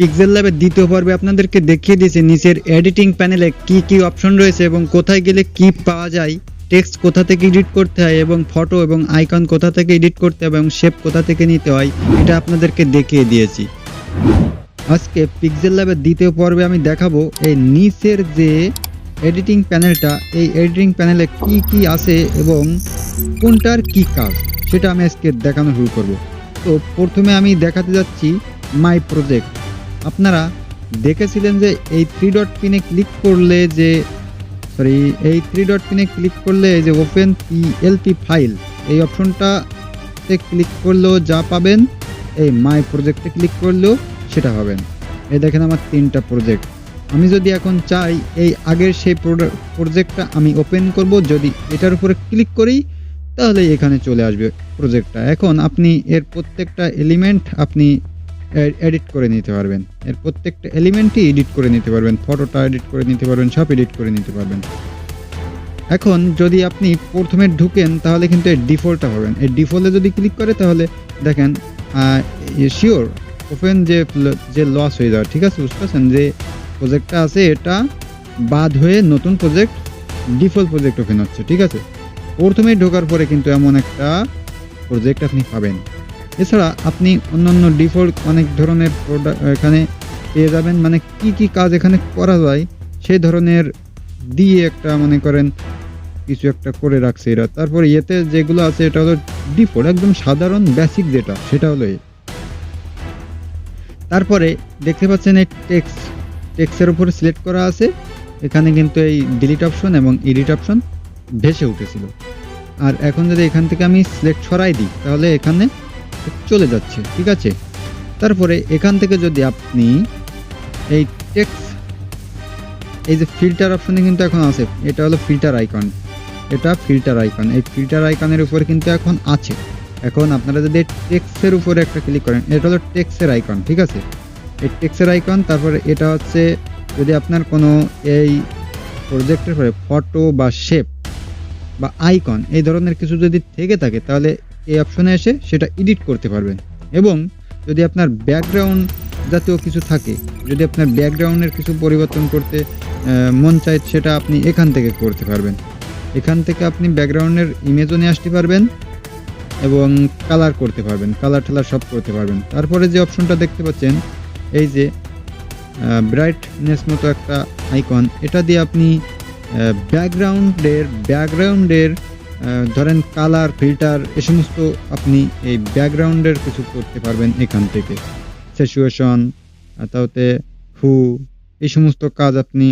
Pixel ল্যাবের দ্বিতীয় পর্বে আপনাদেরকে দেখিয়ে দিয়েছি নিচের এডিটিং প্যানেলে কি কি অপশন রয়েছে এবং কোথায় গেলে কি পাওয়া যায় টেক্সট কোথা থেকে এডিট করতে হয় এবং ফটো এবং আইকন কোথা থেকে এডিট করতে হবে এবং শেপ কোথা থেকে নিতে হয়, এটা আপনাদেরকে দেখিয়ে দিয়েছি। আজকে পিক্সেল ল্যাবের দ্বিতীয় পর্বে আমি দেখাবো এই নিচের যে এডিটিং প্যানেলটা এই এডিটিং প্যানেলে কি কি আছে এবং কোনটার কি কাজ, সেটা আমি আজকে দেখানো শুরু করব। তো প্রথমে আমি দেখাতে যাচ্ছি মাই প্রজেক্ট আপনারা দেখেছিলেন যে এই থ্রি ডট পিনে ক্লিক করলে যে সরি এই থ্রি ডট পিনে ক্লিক করলে এই যে ওপেন পিএলপি ফাইল এই অপশনটাতে ক্লিক করলেও যা পাবেন, এই মাই প্রজেক্টে ক্লিক করলেও সেটা পাবেন। এই দেখেন আমার তিনটা প্রজেক্ট আমি যদি এখন চাই এই আগের সেই প্রজেক্টটা আমি ওপেন করব, যদি এটার উপরে ক্লিক করি তাহলে এখানে চলে আসবে প্রজেক্টটা এখন আপনি এর প্রত্যেকটা এলিমেন্ট আপনি এডিট করে নিতে পারবেন। এর প্রত্যেকটা এলিমেন্টই এডিট করে নিতে পারবেন। ফটোটা এডিট করে নিতে পারবেন, সব এডিট করে নিতে পারবেন। এখন যদি আপনি প্রথমে ঢুকেন, তাহলে কিন্তু এর ডিফল্টটা পাবেন। এই ডিফল্টে যদি ক্লিক করে, তাহলে দেখেন শিওর ওপেন যে যে লস হয়ে যাবে ঠিক আছে, বুঝতে পারছেন? যে প্রজেক্টটা আছে, এটা বাদ হয়ে নতুন প্রজেক্ট ডিফল্ট প্রজেক্ট ওপেন হচ্ছে, ঠিক আছে? প্রথমে ঢোকার পরে কিন্তু এমন একটা প্রজেক্ট আপনি পাবেন। এছাড়া আপনি অন্যান্য ডিফল্ট অনেক ধরনের প্রোডাক্ট এখানে পেয়ে যাবেন। মানে কি কি কাজ এখানে করা যায় সেই ধরনের দিয়ে একটা মনে করেন কিছু একটা করে রাখছে এরা। তারপরে এতে যেগুলো আছে, এটা হলো ডিফল্ট একদম সাধারণ বেসিক যেটা, সেটা হলো তারপরে দেখতে পাচ্ছেন এই টেক্স টেক্সের উপরে সিলেক্ট করা আছে। এখানে কিন্তু এই ডিলিট অপশন এবং এডিট অপশন ভেসে উঠেছিল। আর এখন যদি এখান থেকে আমি সিলেক্ট সরাই দিই, তাহলে এখানে চলে যাচ্ছে, ঠিক আছে? তারপরে এখান থেকে যদি আপনি এই টেক্স এই যে ফিল্টার অপশনে কিন্তু এখন আছে, এটা হলো ফিল্টার আইকন এটা ফিল্টার আইকন এই ফিল্টার আইকনের উপর কিন্তু এখন আছে। এখন আপনারা যদি টেক্সের উপরে একটা ক্লিক করেন, এটা হলো টেক্সের আইকন ঠিক আছে? এই টেক্সের আইকন তারপরে এটা হচ্ছে যদি আপনার কোনো এই প্রজেক্টের পরে ফটো বা শেপ বা আইকন এই ধরনের কিছু যদি থেকে থাকে, তাহলে এই অপশনে এসে সেটা এডিট করতে পারবেন। এবং যদি আপনার ব্যাকগ্রাউন্ড জাতীয় কিছু থাকে, যদি আপনার ব্যাকগ্রাউন্ডের কিছু পরিবর্তন করতে মন চায় সেটা আপনি এখান থেকে করতে পারবেন। এখান থেকে আপনি ব্যাকগ্রাউন্ডের ইমেজও নিয়ে আসতে পারবেন এবং কালার করতে পারবেন কালার ঠালার সব করতে পারবেন। তারপরে যে অপশনটা দেখতে পাচ্ছেন, এই যে ব্রাইটনেস মতো একটা আইকন এটা দিয়ে আপনি ব্যাকগ্রাউন্ডের ব্যাকগ্রাউন্ডের ধরেন কালার ফিল্টার এ সমস্ত আপনি এই ব্যাকগ্রাউন্ডের কিছু করতে পারবেন এখান থেকে। সিচুয়েশন তাতে হু, এই সমস্ত কাজ আপনি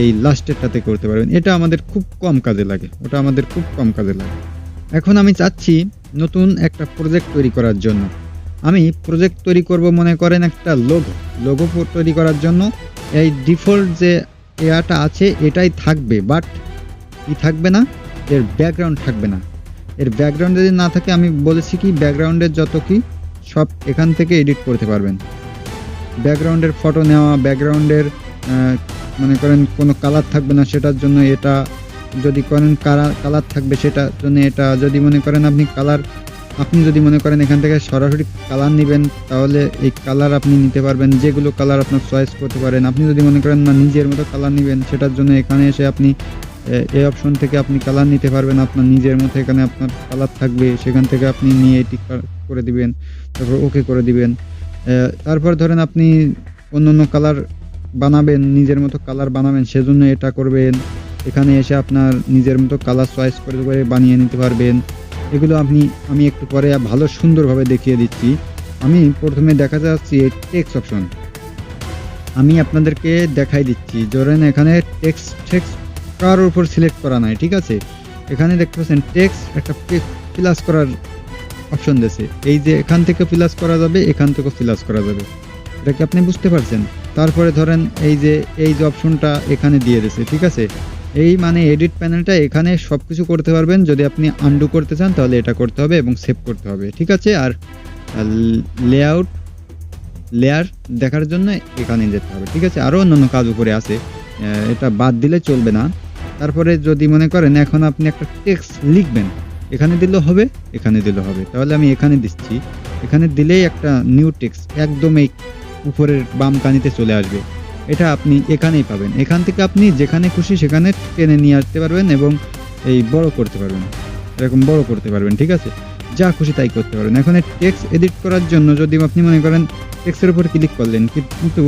এই লাস্টেরটাতে করতে পারবেন। এটা আমাদের খুব কম কাজে লাগে, ওটা আমাদের খুব কম কাজে লাগে। এখন আমি চাচ্ছি নতুন একটা প্রজেক্ট তৈরি করার জন্য। আমি প্রজেক্ট তৈরি করব মনে করেন একটা লোগো লোগো তৈরি করার জন্য এই ডিফল্ট যে এয়াটা আছে, এটাই থাকবে বাট কি থাকবে না? এর ব্যাকগ্রাউন্ড থাকবে না। এর ব্যাকগ্রাউন্ড যদি না থাকে, আমি বলেছি কি ব্যাকগ্রাউন্ডের যত কি, সব এখান থেকে এডিট করতে পারবেন। ব্যাকগ্রাউন্ডের ফটো নেওয়া ব্যাকগ্রাউন্ডের মনে করেন কোনো কালার থাকবে না, সেটার জন্য এটা, যদি করেন কালার কালার থাকবে সেটার জন্য এটা, যদি মনে করেন আপনি কালার আপনি যদি মনে করেন এখান থেকে সরাসরি কালার নেবেন, তাহলে এই কালার আপনি নিতে পারবেন, যেগুলো কালার আপনার চয়েস করতে পারেন। আপনি যদি মনে করেন না নিজের মতো কালার নেবেন, সেটার জন্য এখানে এসে আপনি এই অপশন থেকে আপনি কালার নিতে পারবেন, আপনার নিজের মতো এখানে আপনার কালার থাকবে, সেখান থেকে আপনি নিয়ে এটি করে দিবেন, তারপর ওকে করে দিবেন। তারপর ধরেন আপনি অন্য অন্য কালার বানাবেন, নিজের মতো কালার বানাবেন, সেজন্য এটা করবেন। এখানে এসে আপনার নিজের মতো কালার চয়েস করে করে বানিয়ে নিতে পারবেন। এগুলো আপনি, আমি একটু পরে ভালো সুন্দরভাবে দেখিয়ে দিচ্ছি। আমি প্রথমে দেখা যাচ্ছি এই টেক্সট অপশন আমি আপনাদেরকে দেখাই দিচ্ছি। ধরেন এখানে টেক্সট টেক্সট কার উপর সিলেক্ট করা নাই, ঠিক আছে? এখানে দেখতে পাচ্ছেন টেক্সট একটা প্লাস করার অপশন দিয়েছে। এই যে এখান থেকে প্লাস করা যাবে, এখান থেকে প্লাস করা যাবে। এটা কি আপনি বুঝতে পারছেন? তারপরে ধরেন এই যে এই যে অপশনটা এখানে দিয়ে দিয়েছে, ঠিক আছে? এই মানে এডিট প্যানেলটা এখানে সব কিছু করতে পারবেন। যদি আপনি আন্ডু করতে চান, তাহলে এটা করতে হবে এবং সেভ করতে হবে, ঠিক আছে? আর লেআউট লেয়ার দেখার জন্য এখানে যেতে হবে, ঠিক আছে? আরও অন্যান্য কাজ উপরে আছে। এটা বাদ দিলে চলবে না। তারপরে যদি মনে করেন এখন আপনি একটা টেক্সট লিখবেন, এখানে দিলেও হবে, এখানে দিলেও হবে। তাহলে আমি এখানে দিচ্ছি। এখানে দিলেই একটা নিউ টেক্সট একদম এই উপরের বাম কানিতে চলে আসবে। এটা আপনি এখানেই পাবেন। এখান থেকে আপনি যেখানে খুশি সেখানে টেনে নিয়ে আসতে পারবেন এবং এই বড় করতে পারবেন। এরকম বড় করতে পারবেন, ঠিক আছে? যা খুশি তাই করতে পারবেন। এখন টেক্সট এডিট করার জন্য যদি আপনি মনে করেন টেক্সটের উপর ক্লিক করলেন, কিন্তু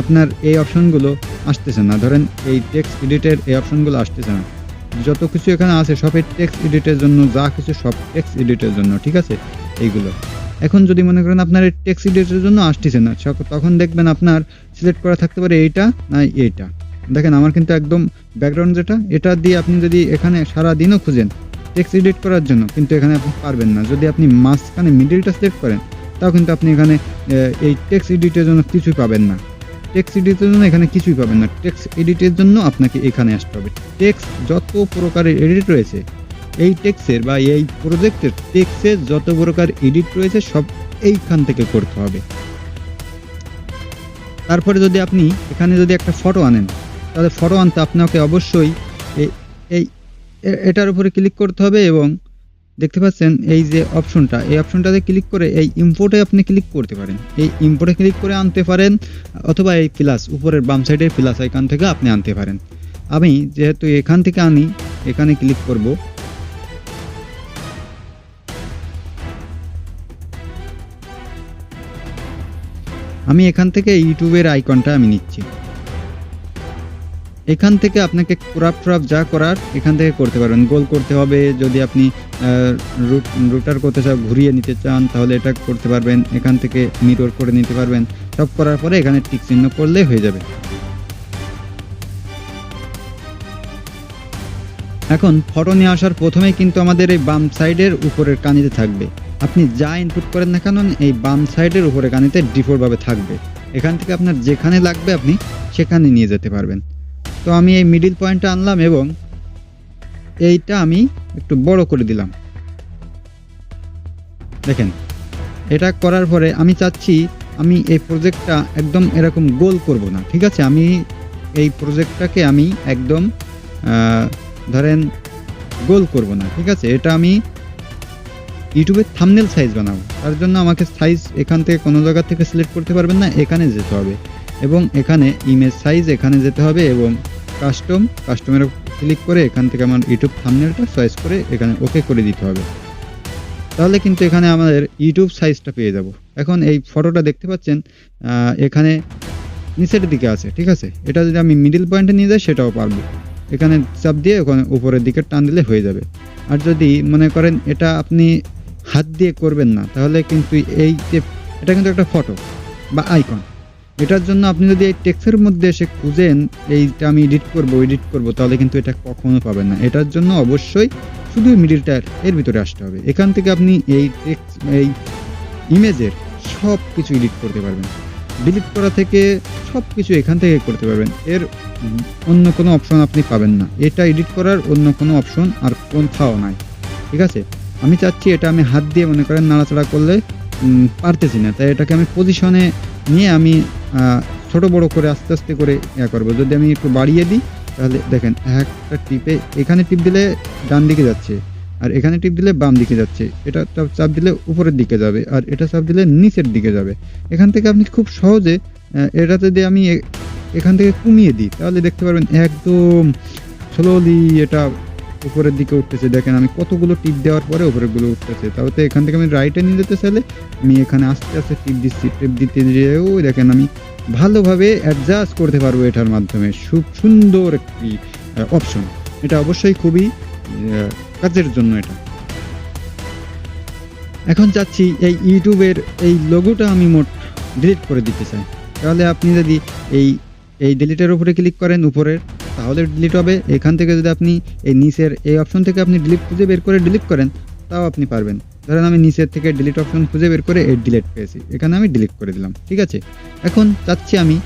আপনার এই অপশনগুলো আসতেছে না। ধরেন এই টেক্সট এডিটের এই অপশনগুলো আসতেছে না। যত কিছু এখানে আছে সব এই টেক্সট এডিটের জন্য, যা কিছু সব টেক্সট এডিটের জন্য, ঠিক আছে? এইগুলো। এখন যদি মনে করেন আপনার এই টেক্সট এডিটের জন্য আসতেছে না তখন দেখবেন আপনার সিলেক্ট করা থাকতে পারে এইটা না এইটা। দেখেন আমার কিন্তু একদম ব্যাকগ্রাউন্ড যেটা, এটা দিয়ে আপনি যদি এখানে সারা দিনও খুঁজেন টেক্সট এডিট করার জন্য, কিন্তু এখানে আপনি পারবেন না। যদি আপনি মাঝখানে মিডিলটা সিলেক্ট করেন, তাও কিন্তু আপনি এখানে এই টেক্সট এডিটের জন্য কিছুই পাবেন না। টেক্সট এডিটের জন্য এখানে কিছুই পাবেন না। টেক্সট এডিটের জন্য আপনাকে এখানে আসতে হবে। টেক্সট যত প্রকারের এডিট রয়েছে, এই টেক্সের বা এই প্রজেক্টের টেক্সের যত প্রকার এডিট রয়েছে, সব এইখান থেকে করতে হবে। তারপরে যদি আপনি এখানে যদি একটা ফটো আনেন, তাহলে ফটো আনতে আপনাকে অবশ্যই এই এটার উপরে ক্লিক করতে হবে এবং দেখতে পাচ্ছেন এই যে অপশনটা, এই অপশনটাতে ক্লিক করে এই ইম্পোর্টে আপনি ক্লিক করতে পারেন। এই ইম্পোর্টে ক্লিক করে আনতে পারেন, অথবা এই প্লাস উপরের বাম সাইডের প্লাস আইকন থেকে আপনি আনতে পারেন। আমি যেহেতু এখান থেকে আনি, এখানে ক্লিক করব। আমি এখান থেকে ইউটিউবের আইকনটা আমি নিচ্ছি। এখান থেকে আপনাকে ক্রাফ ট্রাফ যা করার, এখান থেকে করতে পারবেন। গোল করতে হবে, যদি আপনি রুট, রুটার করতে চান ঘুরিয়ে নিতে চান, তাহলে এটা করতে পারবেন। এখান থেকে মিরর করে নিতে পারবেন। সব করার পরে এখানে টিক চিহ্ন করলে হয়ে যাবে। এখন ফটো নিয়ে আসার প্রথমেই কিন্তু আমাদের এই বাম সাইডের উপরের কানিতে থাকবে। আপনি যা ইনপুট করেন না কেন, এই বাম সাইডের উপরে কানিতে ডিফল্ট ভাবে থাকবে। এখান থেকে আপনার যেখানে লাগবে আপনি সেখানে নিয়ে যেতে পারবেন। তো আমি এই মিডিল পয়েন্টটা আনলাম এবং এইটা আমি একটু বড় করে দিলাম। দেখেন, এটা করার পরে আমি চাচ্ছি আমি এই প্রজেক্টটা একদম এরকম গোল করব না, ঠিক আছে? আমি এই প্রজেক্টটাকে আমি একদম ধরেন গোল করব না, ঠিক আছে? এটা আমি ইউটিউবের থামনেল সাইজ বানাবো। তার জন্য আমাকে সাইজ এখান থেকে কোনো জায়গা থেকে সিলেক্ট করতে পারবেন না, এখানে যেতে হবে। এবং এখানে ইমেজ সাইজ এখানে যেতে হবে এবং কাস্টম কাস্টমের ক্লিক করে এখান থেকে আমার ইউটিউব থামনেলটা চয়েস করে এখানে ওকে করে দিতে হবে। তাহলে কিন্তু এখানে আমাদের ইউটিউব সাইজটা পেয়ে যাব। এখন এই ফটোটা দেখতে পাচ্ছেন এখানে নিচের দিকে আছে, ঠিক আছে? এটা যদি আমি মিডিল পয়েন্টে নিয়ে যাই, সেটাও পারব। এখানে চাপ দিয়ে ওখানে উপরের দিকে টান দিলে হয়ে যাবে। আর যদি মনে করেন এটা আপনি হাত দিয়ে করবেন না, তাহলে কিন্তু এই যে, এটা কিন্তু একটা ফটো বা আইকন এটার জন্য আপনি যদি এই টেক্সের মধ্যে এসে খুঁজেন, এইটা আমি এডিট করব এডিট করব, তাহলে কিন্তু এটা কখনো পাবেন না। এটার জন্য অবশ্যই শুধু মিডিলটার এর ভিতরে আসতে হবে। এখান থেকে আপনি এই টেক্স এই ইমেজের সব কিছু এডিট করতে পারবেন। ডিলিট করা থেকে সব কিছু এখান থেকে করতে পারবেন। এর অন্য কোনো অপশন আপনি পাবেন না। এটা এডিট করার অন্য কোনো অপশন আর কোথাও নাই। ঠিক আছে? আমি চাচ্ছি এটা আমি হাত দিয়ে মনে করেন নাড়াচাড়া করলে পারতেছি না। তাই এটাকে আমি পজিশনে নিয়ে আমি ছোট বড় করে আস্তে আস্তে করে ইয়া করব। যদি আমি একটু বাড়িয়ে দিই, তাহলে দেখেন, একটা টিপে, এখানে টিপ দিলে ডান দিকে যাচ্ছে, আর এখানে টিপ দিলে বাম দিকে যাচ্ছে। এটা চাপ- দিলে উপরের দিকে যাবে, আর এটা চাপ দিলে নিচের দিকে যাবে। এখান থেকে আপনি খুব সহজে এটা যদি আমি এখান থেকে কমিয়ে দিই, তাহলে দেখতে পারবেন একদম স্লোলি এটা উপরের দিকে উঠতেছে। দেখেন, আমি কতগুলো টিপ দেওয়ার পরে উপরেরগুলো উঠতেছে। তাহলে এখান থেকে আমি রাইটে নিয়ে যেতে চাইলে, আমি এখানে আস্তে আস্তে টিপ দিচ্ছি। টিপ দিতে যেও দেখেন, আমি ভালোভাবে অ্যাডজাস্ট করতে পারব এটার মাধ্যমে। খুব সুন্দর একটি অপশন এটা অবশ্যই খুবই কাজের জন্য এটা। এখন চাচ্ছি এই ইউটিউবের এই লোগোটা আমি মোট ডিলিট করে দিতে চাই। তাহলে আপনি যদি এই এই ডিলিটের উপরে ক্লিক করেন উপরের তাহলে ডিলিট হবে। এখান থেকে যদি আপনি এই নিচের এই অপশন থেকে আপনি ডিলিট খুঁজে বের করে ডিলিট করেন, তাও আপনি পারবেন। ধরেন আমি নিচের থেকে ডিলিট অপশন খুঁজে বের করে এই ডিলিট পেয়েছি। এখানে আমি ডিলিট করে দিলাম, ঠিক আছে? এখন চাচ্ছি আমি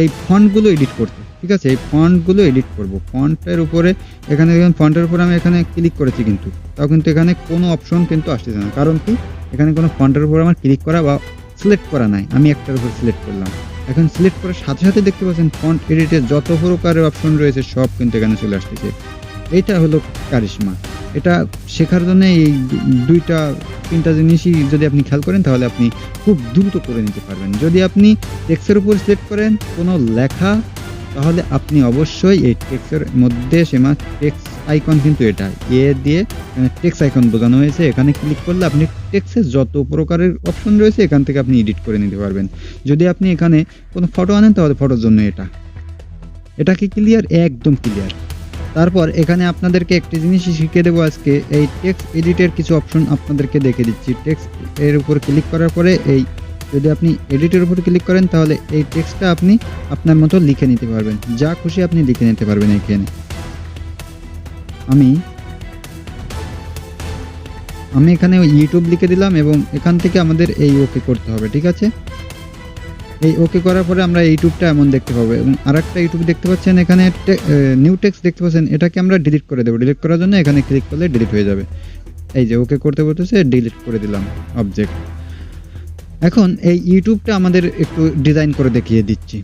এই ফন্টগুলো এডিট করতে, ঠিক আছে? এই ফন্টগুলো এডিট করব। ফন্টের উপরে, এখানে দেখুন ফন্টের উপরে আমি এখানে ক্লিক করেছি কিন্তু। তাও কিন্তু এখানে কোনো অপশন কিন্তু আসতেছে না। কারণ কি? এখানে কোনো ফন্টের উপর আমার ক্লিক করা বা সিলেক্ট করা নাই। আমি একটার উপর সিলেক্ট করলাম। এখন সিলেক্ট করার সাথে সাথে দেখতে পাচ্ছেন ফন্ট এডিটের যত প্রকারের অপশন রয়েছে, সব কিন্তু এখানে চলে আসতেছে। এটা হলো কারিশমা। এটা শেখার জন্য এই দুইটা, তিনটা জিনিসই যদি আপনি খেয়াল করেন, তাহলে আপনি খুব দ্রুত করে নিতে পারবেন। যদি আপনি টেক্সের উপর সিলেক্ট করেন কোনো লেখা, তাহলে আপনি অবশ্যই এই টেক্সের মধ্যে সেমা টেক্স আইকন কিন্তু এটা, এ দিয়ে টেক্স আইকন বোঝানো হয়েছে। এখানে ক্লিক করলে আপনি টেক্সের যত প্রকারের অপশন রয়েছে, এখান থেকে আপনি এডিট করে নিতে পারবেন। যদি আপনি এখানে কোনো ফটো আনেন, তাহলে ফটোর জন্য এটা। এটা কি ক্লিয়ার একদম ক্লিয়ার তারপর এখানে আপনাদেরকে একটি জিনিসই শিখিয়ে দেবো আজকে, এই টেক্সট এডিটের কিছু অপশন আপনাদেরকে দেখে দিচ্ছি। টেক্সট এর উপর ক্লিক করার পরে এই, যদি আপনি এডিটের উপর ক্লিক করেন তাহলে এই টেক্সটটা আপনি আপনার মতো লিখে নিতে পারবেন। যা খুশি আপনি লিখে নিতে পারবেন এখানে। আমি আমি এখানে ইউটিউব লিখে দিলাম এবং এখান থেকে আমাদের এই ওকে করতে হবে, ঠিক আছে? এই ওকে করার পরে আমরা ইউটিউবটা এমন দেখতে পাবো এবং আরেকটা ইউটিউব দেখতে পাচ্ছেন, এখানে নিউ টেক্সট দেখতে পাচ্ছেন, এটাকে আমরা ডিলিট করে দেবো। ডিলিট করার জন্য এখানে ক্লিক করলে ডিলিট হয়ে যাবে। এই যে ওকে করতে বলতেছে ডিলিট করে দিলাম অবজেক্ট এখন এই ইউটিউবটা আমাদের একটু ডিজাইন করে দেখিয়ে দিচ্ছি।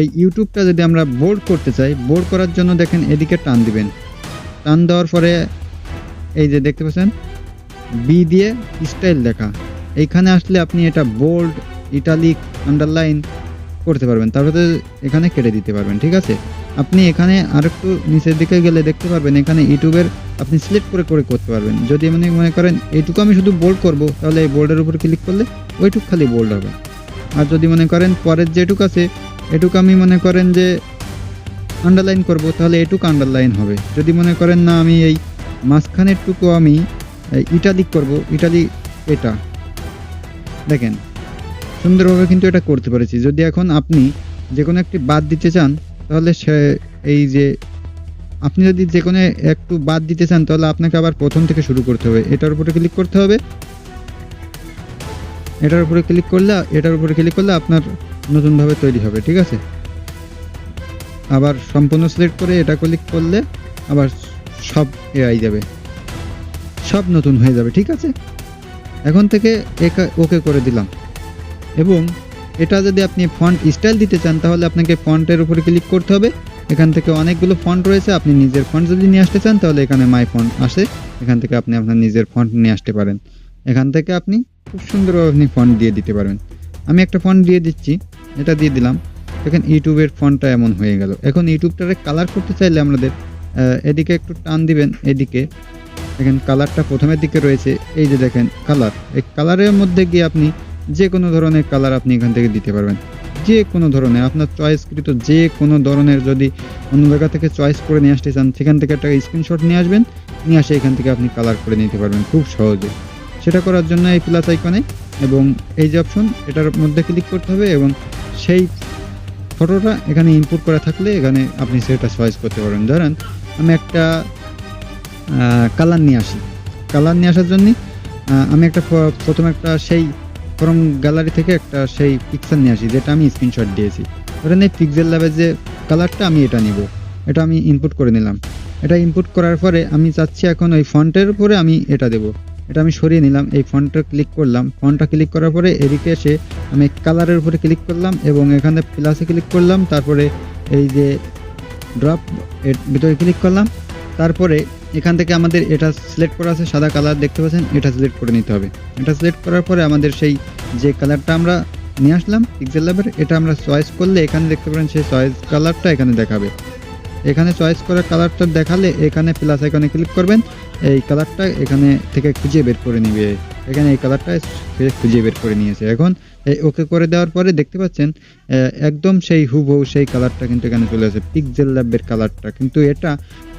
এই ইউটিউবটা যদি আমরা বোর্ড করতে চাই বোর্ড করার জন্য দেখেন এদিকে টান দিবেন। টান দেওয়ার পরে এই যে দেখতে পাচ্ছেন বি দিয়ে স্টাইল দেখা এইখানে আসলে আপনি এটা বোল্ড ইটালিক আন্ডারলাইন করতে পারবেন, তারপরে এখানে কেটে দিতে পারবেন, ঠিক আছে? আপনি এখানে আর একটু নিচের দিকে গেলে দেখতে পারবেন, এখানে ইউটিউবের আপনি সিলেক্ট করে করে করতে পারবেন। যদি মানে মনে করেন এইটুকু আমি শুধু বোল্ড করব, তাহলে এই বোল্ডের উপর ক্লিক করলে ওইটুক খালি বোল্ড হবে। আর যদি মনে করেন পরের যেটুক আছে, এটুকু আমি মনে করেন যে আন্ডারলাইন করব, তাহলে এটুকু আন্ডারলাইন হবে। যদি মনে করেন না আমি এই মাঝখানেরটুকু আমি ইটালিক করব, ইটালি এটা, দেখেন। সুন্দরভাবে কিন্তু এটা করতে পেরেছি। যদি এখন আপনি যে কোনো একটি বাদ দিতে চান, তাহলে সে এই যে আপনি যদি যে কোনো একটু বাদ দিতে চান, তাহলে আপনাকে আবার প্রথম থেকে শুরু করতে হবে। এটার উপরে ক্লিক করতে হবে। এটার উপরে ক্লিক করলে, এটার উপরে ক্লিক করলে আপনার নতুনভাবে তৈরি হবে, ঠিক আছে? আবার সম্পূর্ণ সিলেক্ট করে এটা ক্লিক করলে আবার সব এআই যাবে। সব নতুন হয়ে যাবে, ঠিক আছে? এখন থেকে ওকে করে দিলাম। এবং এটা যদি আপনি ফন্ট স্টাইল দিতে চান, তাহলে আপনাকে ফন্টের উপরে ক্লিক করতে হবে। এখান থেকে অনেকগুলো ফন্ট রয়েছে, আপনি নিজের ফন্ট যদি নিয়ে আসতে চান, তাহলে এখানে মাই ফন্ট আসে। এখান থেকে আপনি আপনার নিজের ফন্ট নিয়ে আসতে পারেন। এখান থেকে আপনি খুব সুন্দরভাবে আপনি ফন্ট দিয়ে দিতে পারবেন। আমি একটা ফন্ট দিয়ে দিচ্ছি, এটা দিয়ে দিলাম। দেখেন ইউটিউবের ফন্টটা এমন হয়ে গেল। এখন ইউটিউবটারে কালার করতে চাইলে আমাদের এদিকে একটু টান দিবেন, এদিকে। দেখেন কালারটা প্রথমের দিকে রয়েছে। এই যে দেখেন কালার এই কালারের মধ্যে গিয়ে আপনি যে কোনো ধরনের কালার আপনি এখান থেকে দিতে পারবেন। যে কোনো ধরনের, আপনার চয়েসকৃত যে কোনো ধরনের যদি অন্য জায়গা থেকে চয়েস করে নিয়ে আসতে চান, সেখান থেকে একটা স্ক্রিনশট নিয়ে আসবেন, নিয়ে আসে এখান থেকে আপনি কালার করে নিতে পারবেন খুব সহজে। সেটা করার জন্য এই প্লাস আইকনে এবং এই যে অপশন এটার মধ্যে ক্লিক করতে হবে এবং সেই ফটোটা এখানে ইনপুট করা থাকলে এখানে আপনি সেটা চয়েস করতে পারবেন। ধরেন, আমি একটা কালার নিয়ে আসি। কালার নিয়ে আসার জন্য আমি একটা প্রথমে একটা সেই ফরম গ্যালারি থেকে একটা সেই পিকচার নিয়ে আসি, যেটা আমি স্ক্রিনশট দিয়েছি। ধরেন এই পিক্সেল ল্যাবের যে কালারটা আমি এটা নিব। এটা আমি ইনপুট করে নিলাম। এটা ইনপুট করার পরে আমি চাচ্ছি এখন ওই ফন্টের উপরে আমি এটা দেব। এটা আমি সরিয়ে নিলাম, এই ফন্টটা ক্লিক করলাম। ফন্টটা ক্লিক করার পরে এদিকে এসে আমি কালারের উপরে ক্লিক করলাম এবং এখানে প্লাসে ক্লিক করলাম। তারপরে এই যে ড্রপ এর ভিতরে ক্লিক করলাম। তারপরে এখান থেকে আমাদের এটা সিলেক্ট করা আছে, সাদা কালার দেখতে পাচ্ছেন, এটা সিলেক্ট করে নিতে হবে। এটা সিলেক্ট করার পরে আমাদের সেই যে কালারটা আমরা নিয়ে আসলাম পিক্সেল ল্যাবের এটা আমরা চয়েস করলে এখানে দেখতে পারেন সেই চয়েস কালারটা এখানে দেখাবে। এখানে চয়েস করা কালারটা দেখালে এখানে প্লাস আইকনে ক্লিক করবেন, এই কালারটা এখানে থেকে খুঁজে বের করে নিবে। এখানে এই কালারটা খুঁজে বের করে নিয়েছে। এখন এই ওকে করে দেওয়ার পরে দেখতে পাচ্ছেন একদম সেই হুবহু সেই কালারটা কিন্তু এখানে চলে আসে পিক্সেল ল্যাবের কালারটা কিন্তু এটা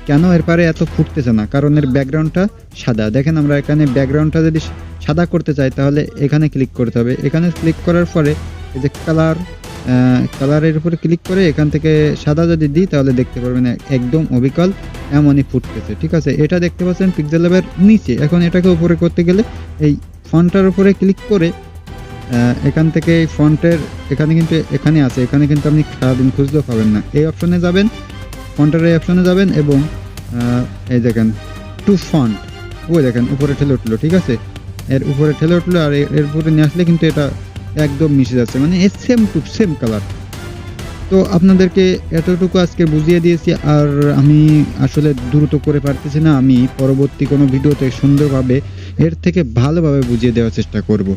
কেন এর পারে এত ফুটতেছে না? কারণ এর ব্যাকগ্রাউন্ডটা সাদা। দেখেন আমরা এখানে ব্যাকগ্রাউন্ডটা যদি সাদা করতে চাই, তাহলে এখানে ক্লিক করতে হবে। এখানে ক্লিক করার পরে এই যে কালার কালারের উপরে ক্লিক করে এখান থেকে সাদা যদি দিই, তাহলে দেখতে পারবেন একদম অবিকল এমনই ফুটতেছে। ঠিক আছে? এটা দেখতে পাচ্ছেন পিক্সেল ল্যাবের নিচে। এখন এটাকে উপরে করতে গেলে এই ফন্টটার উপরে ক্লিক করে এখান থেকে এই ফন্টের এখানে কিন্তু এখানে আছে। এখানে কিন্তু আপনি সারাদিন খুঁজলেও পাবেন না। এই অপশনে যাবেন ফন্টের এই অপশনে যাবেন এবং এই দেখেন টু ফন্ট ওই দেখেন, উপরে ঠেলে উঠল, ঠিক আছে? এর উপরে ঠেলে উঠল আর এর উপরে নিয়ে আসলে কিন্তু এটা একদম মিশে যাচ্ছে। মানে এর সেম টু সেম কালার তো আপনাদেরকে এতটুকু আজকে বুঝিয়ে দিয়েছি আর আমি আসলে দ্রুত করে পারতেছি না। আমি পরবর্তী কোনো ভিডিওতে সুন্দরভাবে, এর থেকে ভালোভাবে বুঝিয়ে দেওয়ার চেষ্টা করব।